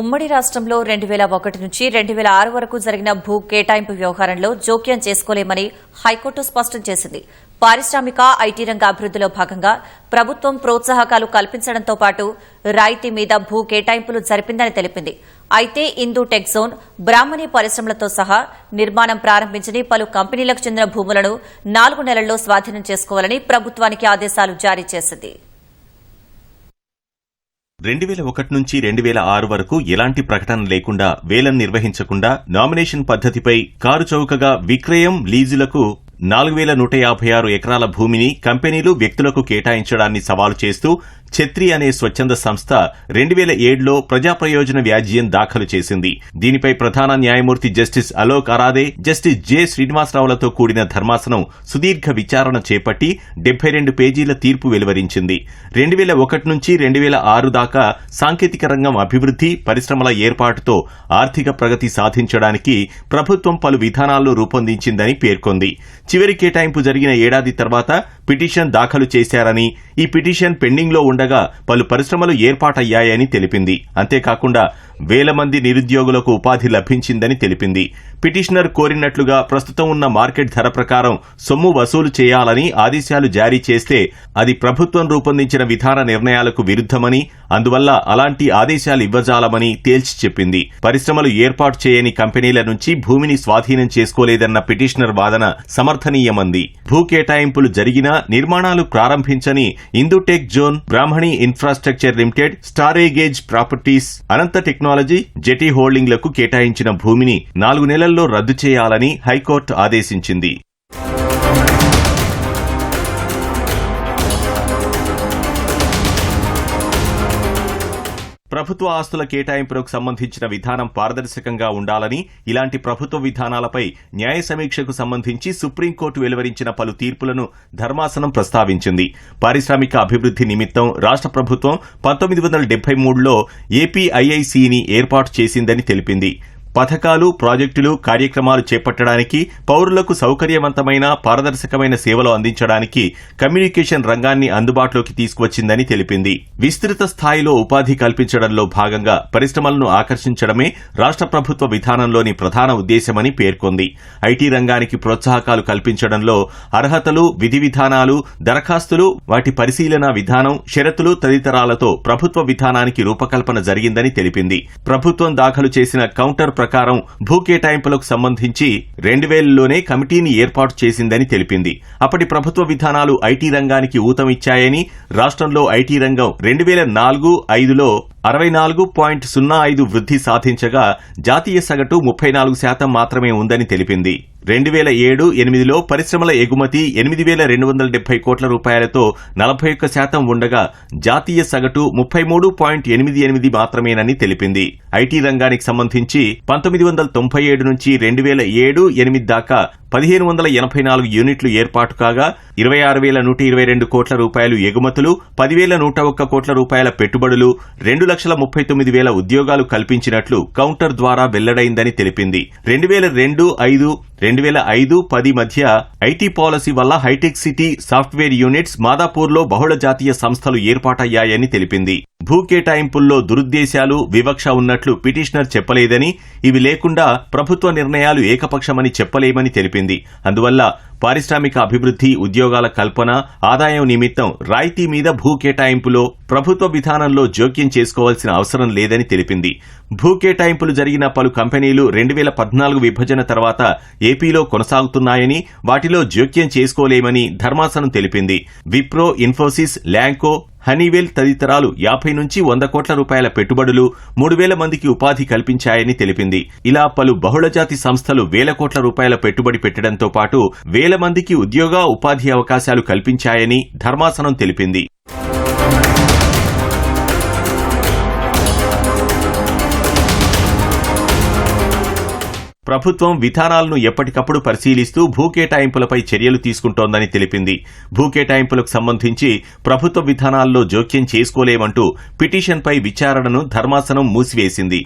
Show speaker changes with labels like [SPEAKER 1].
[SPEAKER 1] ఉమ్మడి రాష్ట్రంలో రెండు వేల ఒకటి నుంచి రెండు వేల ఆరు వరకు జరిగిన భూ కేటాయింపు వ్యవహారంలో జోక్యం చేసుకోలేమని హైకోర్టు స్పష్టం చేసింది. పారిశ్రామిక ఐటీ రంగ అభివృద్దిలో భాగంగా ప్రభుత్వం ప్రోత్సాహకాలు కల్పించడంతో పాటు రాయితీ మీద భూ కేటాయింపులు జరిపిందని తెలిపింది. అయితే ఇందు టెక్ జోన్ బ్రాహ్మణి పరిశ్రమలతో సహా నిర్మాణం ప్రారంభించని పలు కంపెనీలకు చెందిన భూములను నాలుగు నెలల్లో స్వాధీనం చేసుకోవాలని ప్రభుత్వానికి ఆదేశాలు జారీ చేసింది.
[SPEAKER 2] రెండు వేల ఒకటి నుంచి రెండు వేల ఆరు వరకు ఎలాంటి ప్రకటన లేకుండా వేలం నిర్వహించకుండా నామినేషన్ పద్ధతిపై కారు చౌకగా విక్రయం లీజులకు నాలుగు వేల నూట యాభై ఆరు ఎకరాల భూమిని కంపెనీలు వ్యక్తులకు కేటాయించడాన్ని సవాలు చేస్తూ ఛత్రి అనే స్వచ్ఛంద సంస్థ రెండు వేల ఏడులో ప్రజా ప్రయోజన వ్యాజ్యం దాఖలు చేసింది. దీనిపై ప్రధాన న్యాయమూర్తి justice Alok Aradhe justice J. శ్రీనివాసరావులతో కూడిన ధర్మాసనం సుదీర్ఘ విచారణ చేపట్టి డెబ్బై రెండు పేజీల తీర్పు వెలువరించింది. రెండు వేల ఒకటి నుంచి రెండు వేల ఆరు దాకా సాంకేతిక రంగం అభివృద్ది పరిశ్రమల ఏర్పాటుతో ఆర్థిక ప్రగతి సాధించడానికి ప్రభుత్వం పలు విధానాలను రూపొందించిందని పేర్కొంది. చివరి కేటాయింపు జరిగిన ఏడాది తర్వాత పిటిషన్ దాఖలు చేశారని ఈ పిటిషన్ పెండింగ్లో ఉండగా పలు పరిశ్రమలు ఏర్పాటయ్యాయని తెలిపింది. అంతేకాకుండా వేల మంది నిరుద్యోగులకు ఉపాధి లభించిందని తెలిపింది. పిటిషనర్ కోరినట్లుగా ప్రస్తుతం ఉన్న మార్కెట్ ధర ప్రకారం సొమ్ము వసూలు చేయాలని ఆదేశాలు జారీ చేస్తే అది ప్రభుత్వం రూపొందించిన విధాన నిర్ణయాలకు విరుద్దమని అందువల్ల అలాంటి ఆదేశాలు ఇవ్వజాలమని తేల్చి చెప్పింది. పరిశ్రమలు ఏర్పాటు చేయని కంపెనీల నుంచి భూమిని స్వాధీనం చేసుకోలేదన్న పిటిషనర్ వాదన సమర్థనీయమంది. భూ కేటాయింపులు జరిగినా నిర్మాణాలు ప్రారంభించని Indutech zone Brahmani infrastructure limited Stargaze properties Ananta technology technology JT హోల్డింగ్లకు కేటాయించిన భూమిని నాలుగు నెలల్లో రద్దు చేయాలని హైకోర్టు ఆదేశించింది. ప్రభుత్వ ఆస్తుల కేటాయింపులకు సంబంధించిన విధానం పారదర్శకంగా ఉండాలని ఇలాంటి ప్రభుత్వ విధానాలపై న్యాయ సమీక్షకు సంబంధించి సుప్రీంకోర్టు వెలువరించిన పలు తీర్పులను ధర్మాసనం ప్రస్తావించింది. పారిశ్రామిక అభివృద్ది నిమిత్తం రాష్ట్ర ప్రభుత్వం పంతొమ్మిది వందల డెబ్బై మూడులో ఏపీఐఐసిని ఏర్పాటు చేసిందని తెలిపింది. పథకాలు ప్రాజెక్టులు కార్యక్రమాలు చేపట్టడానికి పౌరులకు సౌకర్యవంతమైన పారదర్శకమైన సేవలు అందించడానికి కమ్యూనికేషన్ రంగాన్ని అందుబాటులోకి తీసుకువచ్చిందని తెలిపింది. విస్తృత స్థాయిలో ఉపాధి కల్పించడంలో భాగంగా పరిశ్రమలను ఆకర్షించడమే రాష్ట్ర ప్రభుత్వ విధానంలోని ప్రధాన ఉద్దేశమని పేర్కొంది. ఐటీ రంగానికి ప్రోత్సాహకాలు కల్పించడంలో అర్హతలు విధి విధానాలు దరఖాస్తులు వాటి పరిశీలన విధానం షరతులు తదితరాలతో ప్రభుత్వ విధానానికి రూపకల్పన జరిగిందని తెలిపింది. ప్రభుత్వం దాఖలు చేసిన కౌంటర్ ప్రకారం భూ కేటాయింపులకు సంబంధించి రెండు వేలలోనే కమిటీని ఏర్పాటు చేసిందని తెలిపింది. అప్పటి ప్రభుత్వ విధానాలు ఐటీ రంగానికి ఊతమిచ్చాయని రాష్ట్రంలో ఐటీ రంగం రెండు వేల నాలుగు ఐదులో అరవై నాలుగు పాయింట్ సున్నా ఐదు వృద్ధి సాధించగా జాతీయ సగటు ముప్పై నాలుగు శాతం మాత్రమే ఉందని తెలిపింది. రెండు వేల ఏడు ఎనిమిదిలో పరిశ్రమల ఎగుమతి ఎనిమిది వేల రెండు వందల డెబ్బై కోట్ల రూపాయలతో నలభై ఒక్క శాతం ఉండగా జాతీయ సగటు ముప్పై మూడు పాయింట్ ఎనిమిది ఎనిమిది మాత్రమేనని తెలిపింది. ఐటీ రంగానికి సంబంధించి పంతొమ్మిది వందల తొంభై ఏడు నుంచి రెండు వేల ఏడు ఎనిమిది దాకా పదిహేను వందల ఎనభై నాలుగు యూనిట్లు ఏర్పాటు కాగా ఇరవై ఆరు వేల నూట ఇరవై రెండు కోట్ల రూపాయలు ఎగుమతులు పదివేల నూట ఒక్క కోట్ల రూపాయల పెట్టుబడులు రెండు లక్షల ముప్పై తొమ్మిది వేల ఉద్యోగాలు కల్పించినట్లు కౌంటర్ ద్వారా వెల్లడైందని తెలిపింది. రెండు వేల రెండు ఐదు రెండు వేల ఐదు పది మధ్య ఐటీ పాలసీ వల్ల హైటెక్ సిటీ సాఫ్ట్వేర్ యూనిట్స్ మాదాపూర్లో బహుళ జాతీయ సంస్థలు ఏర్పాటయ్యాయని తెలిపింది. భూ కేటాయింపుల్లో దురుద్దేశాలు వివక్ష ఉన్నట్లు పిటిషనర్ చెప్పలేదని ఇవి లేకుండా ప్రభుత్వ నిర్ణయాలు ఏకపక్షమని చెప్పలేమని తెలిపింది. అందువల్ల పారిశ్రామిక అభివృద్ది ఉద్యోగాల కల్పన ఆదాయం నిమిత్తం రాయితీ మీద భూ కేటాయింపులో ప్రభుత్వ విధానంలో జోక్యం చేసుకోవాల్సిన అవసరం లేదని తెలిపింది. భూ కేటాయింపులు జరిగిన పలు కంపెనీలు రెండు వేల పద్నాలుగు విభజన తర్వాత ఏపీలో కొనసాగుతున్నాయని వాటిలో జోక్యం చేసుకోలేమని ధర్మాసనం తెలిపింది. విప్రో ఇన్ఫోసిస్ ల్యాంకో హనీవెల్ తదితరాలు యాభై నుంచి వంద కోట్ల రూపాయల పెట్టుబడులు మూడు వేల మందికి ఉపాధి కల్పించాయని తెలిపింది. ఇలా పలు బహుళజాతి సంస్థలు వేల కోట్ల రూపాయల పెట్టుబడి పెట్టడంతో పాటు వేల మందికి ఉద్యోగ ఉపాధి అవకాశాలు కల్పించాయని ధర్మాసనం తెలిపింది. ప్రభుత్వం విధానాలను ఎప్పటికప్పుడు పరిశీలిస్తూ భూ కేటాయింపులపై చర్యలు తీసుకుంటోందని తెలిపింది. భూ కేటాయింపులకు సంబంధించి ప్రభుత్వ విధానాల్లో జోక్యం చేసుకోలేమంటూ పిటిషన్పై విచారణను ధర్మాసనం మూసివేసింది.